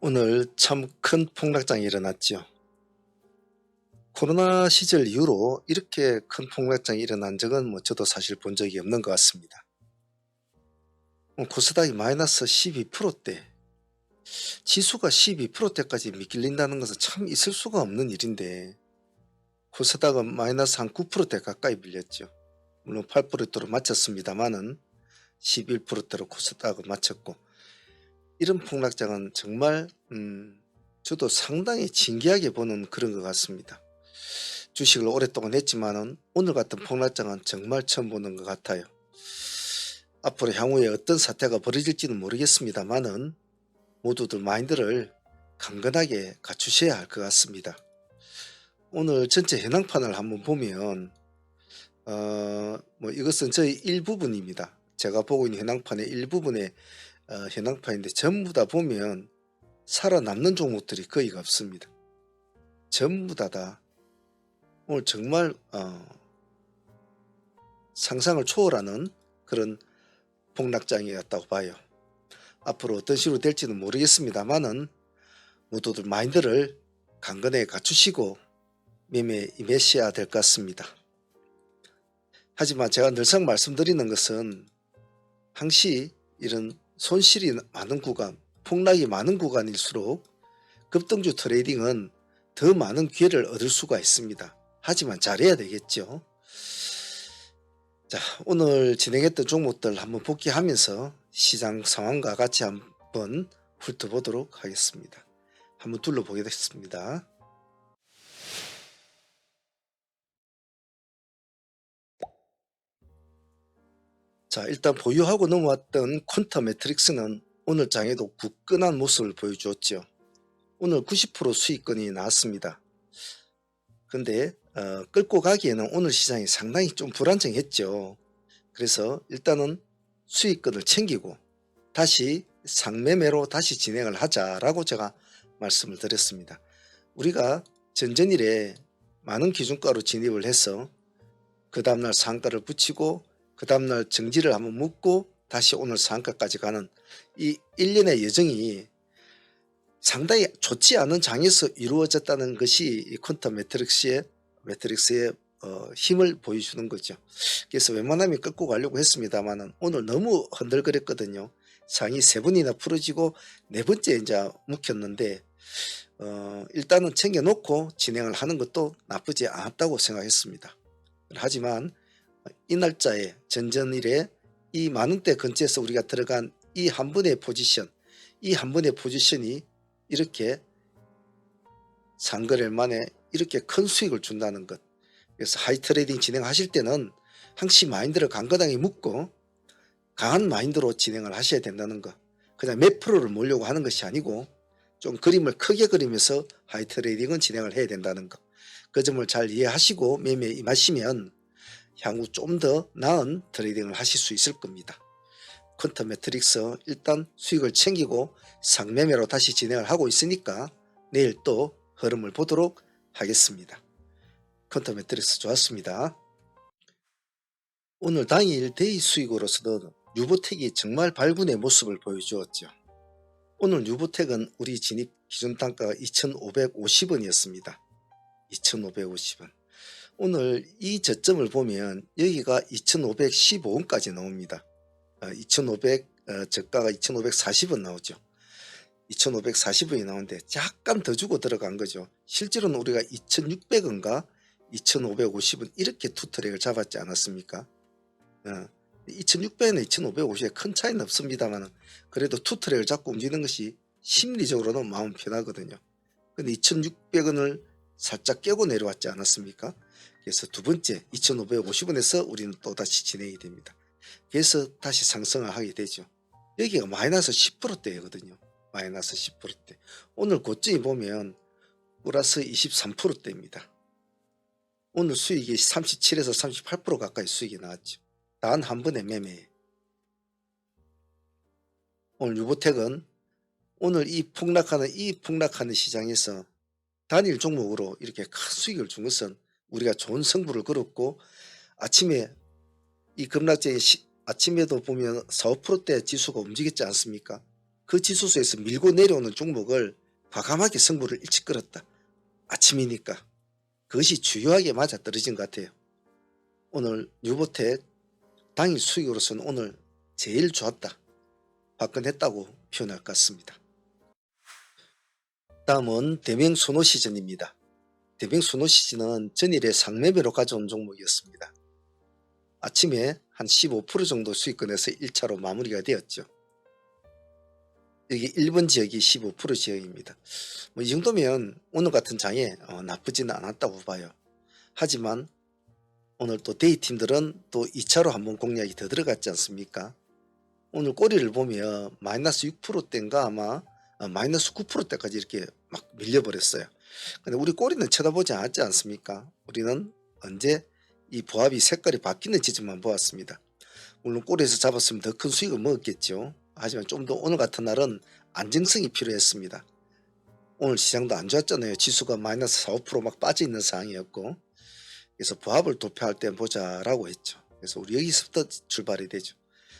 오늘 참 큰 폭락장이 일어났지요. 코로나 시절 이후로 이렇게 큰 폭락장이 일어난 적은 뭐 저도 사실 본 적이 없는 것 같습니다. 뭐 코스닥이 마이너스 12%대, 지수가 12%대까지 미끌린다는 것은 참 있을 수가 없는 일인데 코스닥은 마이너스 한 9%대 가까이 밀렸죠. 물론 8%대로 마쳤습니다만은 11%대로 코스닥은 마쳤고 이런 폭락장은 정말 음, 저도 상당히 진기하게 보는 그런 것 같습니다. 주식을 오랫동안 했지만은 오늘 같은 폭락장은 정말 처음 보는 것 같아요. 앞으로 향후에 어떤 사태가 벌어질지는 모르겠습니다만은 모두들 마인드를 강건하게 갖추셔야 할 것 같습니다. 오늘 전체 현황판을 한번 보면 어, 뭐 이것은 저희 일부분입니다. 제가 보고 있는 현황판의 일부분의 어, 현황판인데 전부 다 보면 살아남는 종목들이 거의가 없습니다. 전부 다다 오늘 정말 어, 상상을 초월하는 그런 폭락장이었다고 봐요. 앞으로 어떤 식으로 될지는 모르겠습니다만은 모두들 마인드를 강건하게 갖추시고 매매에 임하셔야 될 것 같습니다. 하지만 제가 늘상 말씀드리는 것은 항시 이런 손실이 많은 구간, 폭락이 많은 구간일수록 급등주 트레이딩은 더 많은 기회를 얻을 수가 있습니다. 하지만 잘해야 되겠죠. 자, 오늘 진행했던 종목들 한번 복귀하면서 시장 상황과 같이 한번 훑어보도록 하겠습니다. 한번 둘러보겠습니다. 자, 일단 보유하고 넘어왔던 퀀터 매트릭스는 오늘 장에도 굳건한 모습을 보여주었죠. 오늘 90% 수익권이 나왔습니다. 근데 어, 끌고 가기에는 오늘 시장이 상당히 좀 불안정했죠. 그래서 일단은 수익권을 챙기고 다시 상매매로 다시 진행을 하자라고 제가 말씀을 드렸습니다. 우리가 전전일에 많은 기준가로 진입을 해서 그 다음날 상가를 붙이고 그 다음날 정지를 한번 묻고 다시 오늘 상가까지 가는 이 일련의 여정이 상당히 좋지 않은 장에서 이루어졌다는 것이 이 퀀텀 매트릭스의 매트릭스의 어, 힘을 보여주는 거죠. 그래서 웬만하면 끌고 가려고 했습니다만은 오늘 너무 흔들거렸거든요. 상이 세 번이나 풀어지고 네 번째 이제 묵혔는데 어, 일단은 챙겨놓고 진행을 하는 것도 나쁘지 않았다고 생각했습니다. 하지만 이 날짜에 전전일에 이 만원대 근처에서 우리가 들어간 이한 번의 포지션 이한 번의 포지션이 이렇게 상거래 만에 이렇게 큰 수익을 준다는 것. 그래서 하이 트레이딩 진행하실 때는 항시 마인드를 강건하게 묶고 강한 마인드로 진행을 하셔야 된다는 것. 그냥 몇 프로를 몰려고 하는 것이 아니고 좀 그림을 크게 그리면서 하이 트레이딩은 진행을 해야 된다는 것. 그 점을 잘 이해하시고 매매에 임하시면 향후 좀 더 나은 트레이딩을 하실 수 있을 겁니다. 퀀터 매트릭스 일단 수익을 챙기고 상매매로 다시 진행을 하고 있으니까 내일 또 흐름을 보도록 하겠습니다. 퀀터 매트릭스 좋았습니다. 오늘 당일 데이 수익으로서는 유보텍이 정말 발군의 모습을 보여주었죠. 오늘 유보텍은 우리 진입 기준 단가가 2,550원이었습니다. 2,550원. 오늘 이 저점을 보면 여기가 2,515원까지 나옵니다. 2,500 어, 저가가 2,540원 나오죠. 2,540원이 나오는데 약간 더 주고 들어간 거죠. 실제로는 우리가 2,600원과 2,550원 이렇게 투 트랙을 잡았지 않았습니까? 어, 2,600원에 2,550원에 큰 차이는 없습니다만 그래도 투 트랙을 잡고 움직이는 것이 심리적으로는 마음 편하거든요. 근데 2,600원을 살짝 깨고 내려왔지 않았습니까? 그래서 두 번째 2,550원에서 우리는 또다시 진행이 됩니다. 그래서 다시 상승을 하게 되죠. 여기가 마이너스 10%대거든요. 마이너스 10%대. 오늘 고점이 보면 플러스 23%대입니다. 오늘 수익이 37에서 38% 가까이 수익이 나왔죠. 단 한 번의 매매. 오늘 유보텍은 오늘 이 폭락하는 이 폭락하는 시장에서 단일 종목으로 이렇게 큰 수익을 준 것은 우리가 좋은 성부를 걸었고 아침에 이 급락장이 시- 아침에도 보면 4, 5%대 지수가 움직였지 않습니까? 그 지수소에서 밀고 내려오는 종목을 과감하게 승부를 일찍 끌었다. 아침이니까 그것이 주요하게 맞아 떨어진 것 같아요. 오늘 뉴보텍 당일 수익으로서는 오늘 제일 좋았다. 화끈했다고 표현할 것 같습니다. 다음은 대명 순호 시즌입니다. 대명 순호 시즌은 전일에 상매매로 가져온 종목이었습니다. 아침에 한 15% 정도 수익권에서 1차로 마무리가 되었죠. 여기 1번 지역이 15% 지역입니다. 뭐 이 정도면 오늘 같은 장에 어, 나쁘지는 않았다고 봐요. 하지만 오늘 또 데이 팀들은 또 2차로 한번 공략이 더 들어갔지 않습니까? 오늘 꼬리를 보면 마이너스 6%대인가 아마 어, 마이너스 9%대까지 이렇게 막 밀려버렸어요. 근데 우리 꼬리는 쳐다보지 않았지 않습니까? 우리는 언제 이 보합이 색깔이 바뀌는 지점만 보았습니다. 물론 꼬리에서 잡았으면 더 큰 수익을 먹었겠죠. 하지만 좀 더 오늘 같은 날은 안정성이 필요했습니다. 오늘 시장도 안 좋았잖아요. 지수가 마이너스 4, 5%막 빠져 있는 상황이었고 그래서 보합을 도표할 때 보자라고 했죠. 그래서 우리 여기서부터 출발이 되죠.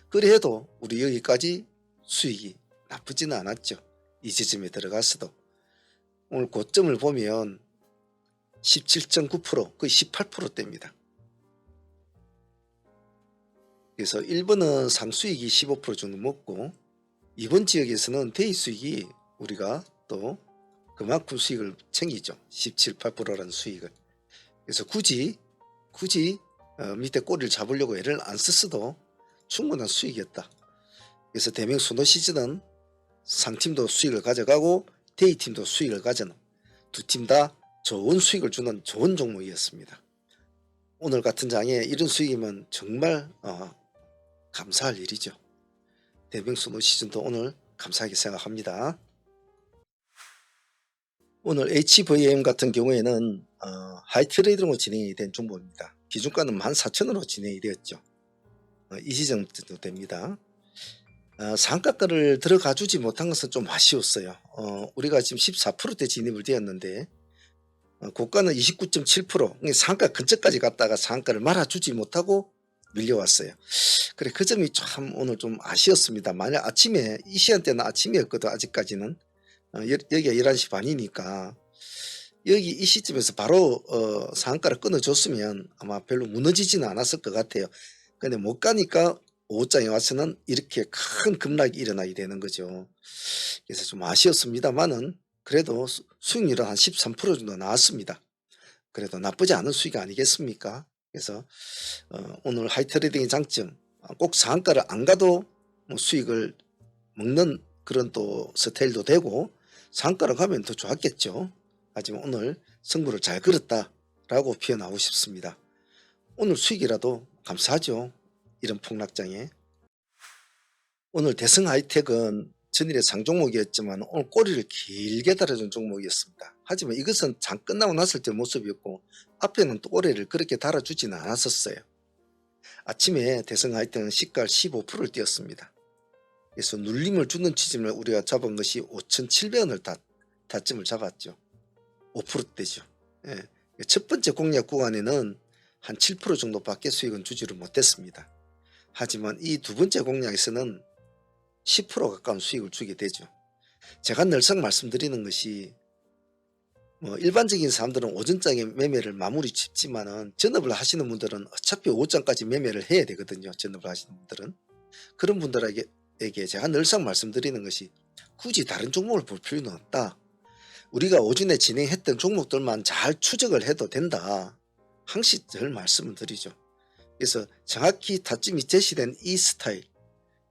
그래도 우리 여기까지 수익이 나쁘지는 않았죠. 이 지점에 들어갔어도 오늘 고점을 보면 17.9% 거의 18%대입니다. 그래서 1번은 상수익이 15% 정도 먹고 이번 지역에서는 대입 수익이 우리가 또 그만큼 수익을 챙기죠. 17, 8%라는 수익을. 그래서 굳이 굳이 어, 밑에 꼬리를 잡으려고 애를 안 썼어도 충분한 수익이었다. 그래서 대명 순호 시즌은 상팀도 수익을 가져가고 데이팀도 수익을 가져는 두 팀 다 좋은 수익을 주는 좋은 종목이었습니다. 오늘 같은 장에 이런 수익이면 정말 어, 감사할 일이죠. 대명순호 시즌도 오늘 감사하게 생각합니다. 오늘 HVM 같은 경우에는 어, 하이트레이드로 진행이 된 종목입니다. 기준가는 14,000원으로 진행이 되었죠. 어, 이 시점 정도 됩니다. 어, 상가가를 들어가 주지 못한 것은 좀 아쉬웠어요. 어, 우리가 지금 14%대 진입을 되었는데 어, 고가는 29.7% 상가 근처까지 갔다가 상가를 말아주지 못하고 밀려왔어요. 그래 그 점이 참 오늘 좀 아쉬웠습니다. 만약 아침에 이 시간대는 아침이었거든 아직까지는 어, 여, 여기가 11시 반이니까 여기 이 시점에서 바로 어, 상가를 끊어줬으면 아마 별로 무너지지는 않았을 것 같아요. 근데 못 가니까 오후장에 와서는 이렇게 큰 급락이 일어나게 되는 거죠. 그래서 좀 아쉬웠습니다만은 그래도 수- 수익률은 한 13% 정도 나왔습니다. 그래도 나쁘지 않은 수익 아니겠습니까? 그래서 어, 오늘 하이트레이딩의 장점 어, 꼭 상한가를 안 가도 뭐 수익을 먹는 그런 또 스타일도 되고 상한가를 가면 더 좋았겠죠. 하지만 오늘 승부를 잘 걸었다라고 표현하고 싶습니다. 오늘 수익이라도 감사하죠. 이런 폭락장에. 오늘 대승 하이텍은 전일의 상종목이었지만 오늘 꼬리를 길게 달아준 종목이었습니다. 하지만 이것은 장 끝나고 났을 때 모습이었고 앞에는 또 꼬리를 그렇게 달아주지는 않았었어요. 아침에 대승 하이텍은 시가 15%를 뛰었습니다. 그래서 눌림을 주는 지점을 우리가 잡은 것이 5,700원을 다, 다점을 잡았죠. 5%대죠. 예. 첫 번째 공략 구간에는 한 7% 정도밖에 수익은 주지를 못했습니다. 하지만 이 두 번째 공략에서는 10% 가까운 수익을 주게 되죠. 제가 늘상 말씀드리는 것이 뭐 일반적인 사람들은 오전장에 매매를 마무리 짓지만 은 전업을 하시는 분들은 어차피 오전까지 매매를 해야 되거든요. 전업을 하시는 분들은 그런 분들에게 에게 제가 늘상 말씀드리는 것이 굳이 다른 종목을 볼 필요는 없다. 우리가 오전에 진행했던 종목들만 잘 추적을 해도 된다. 항시 늘 말씀을 드리죠. 그래서 정확히 타점이 제시된 이 스타일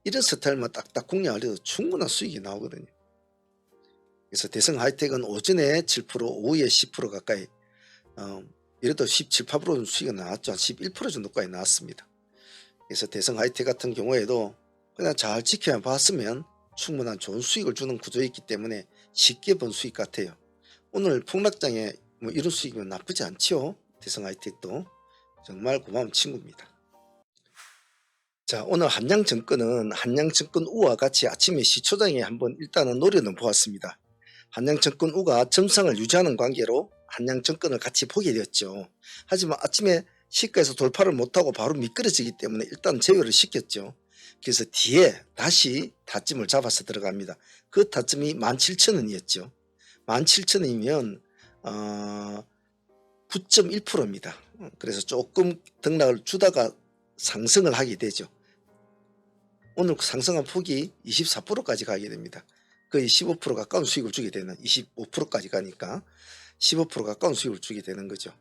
이런 스타일만 딱딱 공략을 해도 충분한 수익이 나오거든요. 그래서 대성 하이텍은 오전에 7% 오후에 10% 가까이 어, 이래도 17, 8%는 수익이 나왔죠. 한11% 정도까지 나왔습니다. 그래서 대성 하이텍 같은 경우에도 그냥 잘 지켜 봤으면 충분한 좋은 수익을 주는 구조에 있기 때문에 쉽게 번 수익 같아요. 오늘 폭락장에 뭐 이런 수익이면 나쁘지 않지요. 대성 하이텍도 정말 고마운 친구입니다. 자 오늘 한양증권은 한양증권 우와 같이 아침에 시초장에 한번 일단은 노려는 보았습니다. 한양증권 우가 점상을 유지하는 관계로 한양증권을 같이 보게 되었죠. 하지만 아침에 시가에서 돌파를 못하고 바로 미끄러지기 때문에 일단 제외를 시켰죠. 그래서 뒤에 다시 타점을 잡아서 들어갑니다. 그 타점이 17,000원이었죠. 17,000원이면 어, 9.1%입니다. 그래서 조금 등락을 주다가 상승을 하게 되죠. 오늘 상승한 폭이 24%까지 가게 됩니다. 거의 15% 가까운 수익을 주게 되는 25%까지 가니까 15% 가까운 수익을 주게 되는 거죠.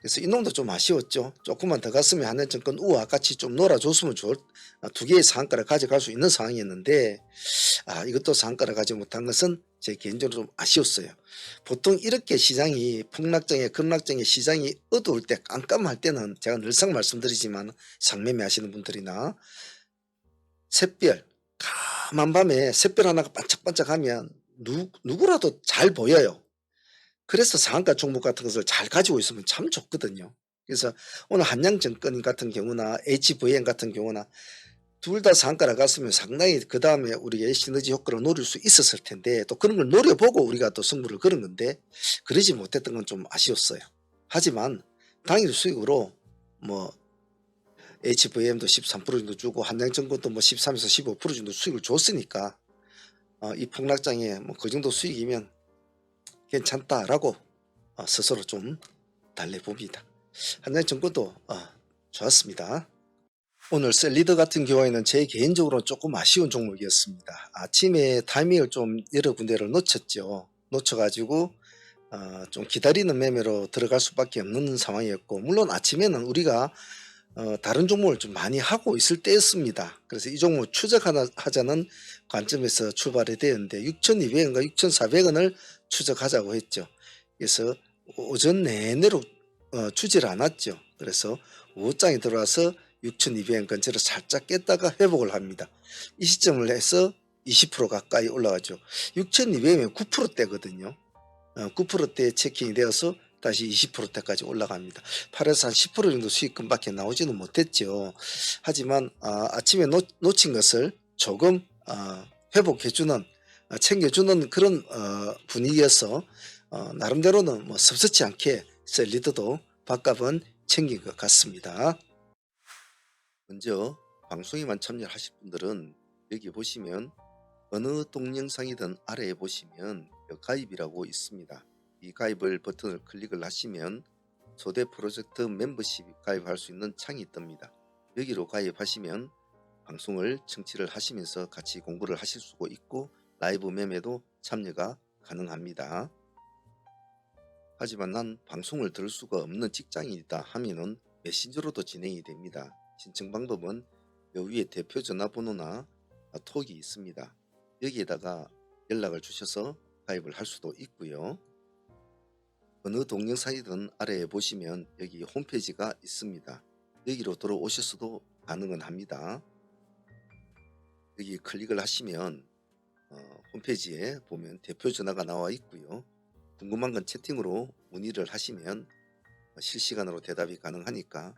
그래서 이 놈도 좀 아쉬웠죠. 조금만 더 갔으면 한현증권 우와 같이 좀 놀아줬으면 좋을 아, 두 개의 상가를 가져갈 수 있는 상황이었는데 아 이것도 상가를 가지 못한 것은 제 개인적으로 좀 아쉬웠어요. 보통 이렇게 시장이 폭락장에 급락장에 시장이 어두울 때 깜깜할 때는 제가 늘상 말씀드리지만 상매매 하시는 분들이나 샛별 까만 밤에 샛별 하나가 반짝반짝하면 누, 누구라도 잘 보여요. 그래서 상한가 종목 같은 것을 잘 가지고 있으면 참 좋거든요. 그래서 오늘 한양증권 같은 경우나 HVN 같은 경우나 둘 다 상가를 갔으면 상당히 그 다음에 우리가 시너지 효과를 노릴 수 있었을 텐데 또 그런 걸 노려보고 우리가 또 승부를 걸은 건데 그러지 못했던 건 좀 아쉬웠어요. 하지만 당일 수익으로 뭐 HVM도 13% 정도 주고 한양증권도 뭐 13에서 15% 정도 수익을 줬으니까 어, 이 폭락장에 뭐 그 정도 수익이면 괜찮다라고 어, 스스로 좀 달래봅니다. 한양증권도 어, 좋았습니다. 오늘 셀리더 같은 경우에는 제 개인적으로 조금 아쉬운 종목이었습니다. 아침에 타이밍을 좀 여러 군데를 놓쳤죠. 놓쳐가지고 어, 좀 기다리는 매매로 들어갈 수밖에 없는 상황이었고 물론 아침에는 우리가 어, 다른 종목을 좀 많이 하고 있을 때였습니다. 그래서 이 종목 추적하자는 관점에서 출발이 되었는데 6,200원과 6,400원을 추적하자고 했죠. 그래서 오전 내내로 어, 주지를 않았죠. 그래서 오후장에 들어와서 6,200원 근처를 살짝 깼다가 회복을 합니다. 이 시점을 해서 20% 가까이 올라가죠. 6,200원이면 9%대거든요. 어, 9%대 체킹이 되어서 다시 20%대까지 올라갑니다. 8에서 한 10% 정도 수익금밖에 나오지는 못했죠. 하지만 아, 아침에 놓, 놓친 것을 조금 아, 회복해주는 아, 챙겨주는 그런 어, 분위기여서 어, 나름대로는 뭐 섭섭치 않게 셀리드도 밥값은 챙긴 것 같습니다. 먼저 방송에만 참여하실 분들은 여기 보시면 어느 동영상이든 아래에 보시면 가입이라고 있습니다. 이 가입을 버튼을 클릭을 하시면 소대 프로젝트 멤버십 가입할 수 있는 창이 뜹니다. 여기로 가입하시면 방송을 청취를 하시면서 같이 공부를 하실 수가 있고 라이브 매매도 참여가 가능합니다. 하지만 난 방송을 들을 수가 없는 직장인이다 하면은 메신저로도 진행이 됩니다. 신청 방법은 여 위에 대표 전화번호나 톡이 있습니다. 여기에다가 연락을 주셔서 가입을 할 수도 있고요. 어느 동영상이든 아래에 보시면 여기 홈페이지가 있습니다. 여기로 들어오셔서도 가능은 합니다. 여기 클릭을 하시면 어, 홈페이지에 보면 대표 전화가 나와 있고요. 궁금한 건 채팅으로 문의를 하시면 실시간으로 대답이 가능하니까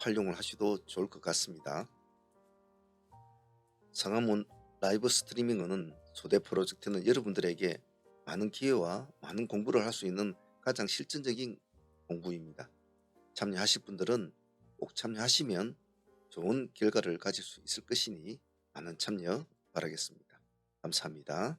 활용을 하셔도 좋을 것 같습니다. 상암원 라이브 스트리밍은 소대 프로젝트는 여러분들에게 많은 기회와 많은 공부를 할 수 있는 가장 실전적인 공부입니다. 참여하실 분들은 꼭 참여하시면 좋은 결과를 가질 수 있을 것이니 많은 참여 바라겠습니다. 감사합니다.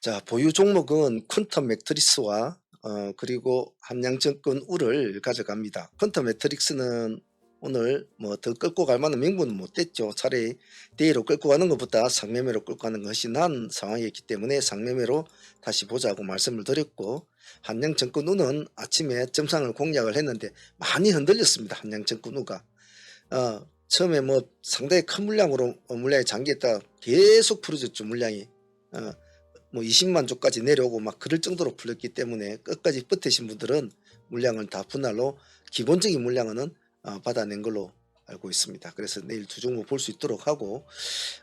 자, 보유 종목은 퀀텀 매트리스와 어, 그리고 함양증권 우를 가져갑니다. 퀀텀 매트릭스는 오늘 뭐 더 끌고 갈 만한 명분은 못 됐죠. 차라리 데이로 끌고 가는 것보다 상매매로 끌고 가는 것이 난 상황이었기 때문에 상매매로 다시 보자고 말씀을 드렸고 한양증권 우는 아침에 점상을 공략을 했는데 많이 흔들렸습니다. 한양증권 우가 어, 처음에 뭐 상당히 큰 물량으로 어, 물량이 잠겼다 계속 풀어졌죠 물량이 어, 뭐 20만 조까지 내려오고 막 그럴 정도로 풀렸기 때문에 끝까지 버티신 분들은 물량을 다 분할로 기본적인 물량은 어, 받아낸 걸로 알고 있습니다. 그래서 내일 두 종목 볼 수 있도록 하고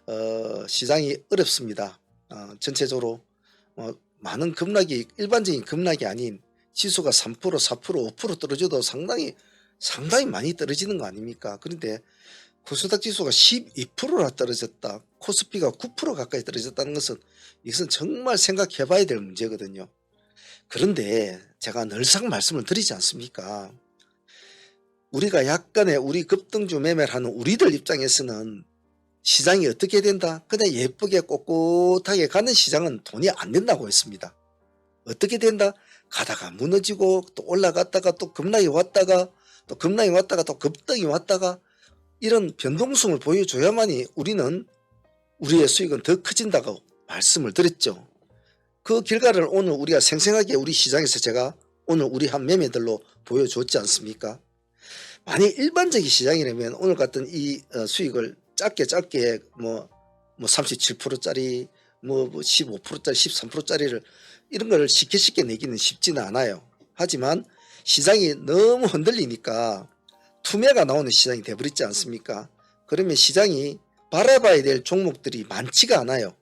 어, 시장이 어렵습니다. 어, 전체적으로 어, 많은 급락이 일반적인 급락이 아닌 지수가 3% 4% 5% 떨어져도 상당히 상당히 많이 떨어지는 거 아닙니까? 그런데 코스닥 지수가 12%나 떨어졌다. 코스피가 9% 가까이 떨어졌다는 것은 이것은 정말 생각해 봐야 될 문제거든요. 그런데 제가 늘상 말씀을 드리지 않습니까? 우리가 약간의 우리 급등주 매매를 하는 우리들 입장에서는 시장이 어떻게 된다? 그냥 예쁘게 꼿꼿하게 가는 시장은 돈이 안 된다고 했습니다. 어떻게 된다? 가다가 무너지고 또 올라갔다가 또 급락이 왔다가 또 급락이 왔다가 또 급등이 왔다가 이런 변동성을 보여줘야만이 우리는 우리의 수익은 더 커진다고 말씀을 드렸죠. 그 결과를 오늘 우리가 생생하게 우리 시장에서 제가 오늘 우리 한 매매들로 보여줬지 않습니까? 만약 일반적인 시장이라면 오늘 같은 이 어, 수익을 짧게 짧게 뭐, 뭐 37%짜리 뭐 15%짜리 13%짜리를 이런 걸 쉽게 쉽게 내기는 쉽지는 않아요. 하지만 시장이 너무 흔들리니까 투매가 나오는 시장이 돼버렸지 않습니까? 그러면 시장이 바라봐야 될 종목들이 많지가 않아요.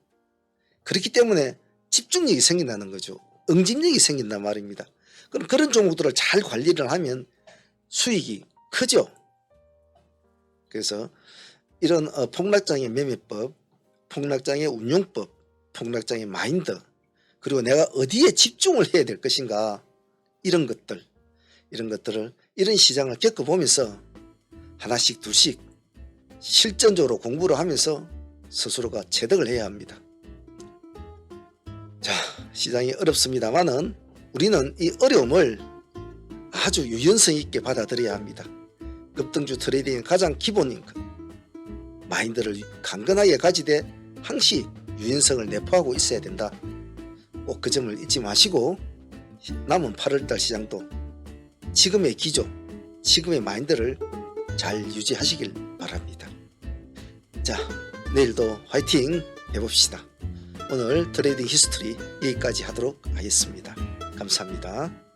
그렇기 때문에 집중력이 생긴다는 거죠. 응집력이 생긴단 말입니다. 그럼 그런 종목들을 잘 관리를 하면 수익이 크죠. 그래서 이런 어, 폭락장의 매매법, 폭락장의 운용법, 폭락장의 마인드, 그리고 내가 어디에 집중을 해야 될 것인가 이런 것들, 이런 것들을 이런 시장을 겪어보면서 하나씩 둘씩 실전적으로 공부를 하면서 스스로가 체득을 해야 합니다. 자, 시장이 어렵습니다만은 우리는 이 어려움을 아주 유연성 있게 받아들여야 합니다. 급등주 트레이딩의 가장 기본인 것. 마인드를 강건하게 가지되 항시 유연성을 내포하고 있어야 된다. 꼭 그 점을 잊지 마시고 남은 8월달 시장도 지금의 기조, 지금의 마인드를 잘 유지하시길 바랍니다. 자, 내일도 화이팅 해봅시다. 오늘 트레이딩 히스토리 여기까지 하도록 하겠습니다. 감사합니다.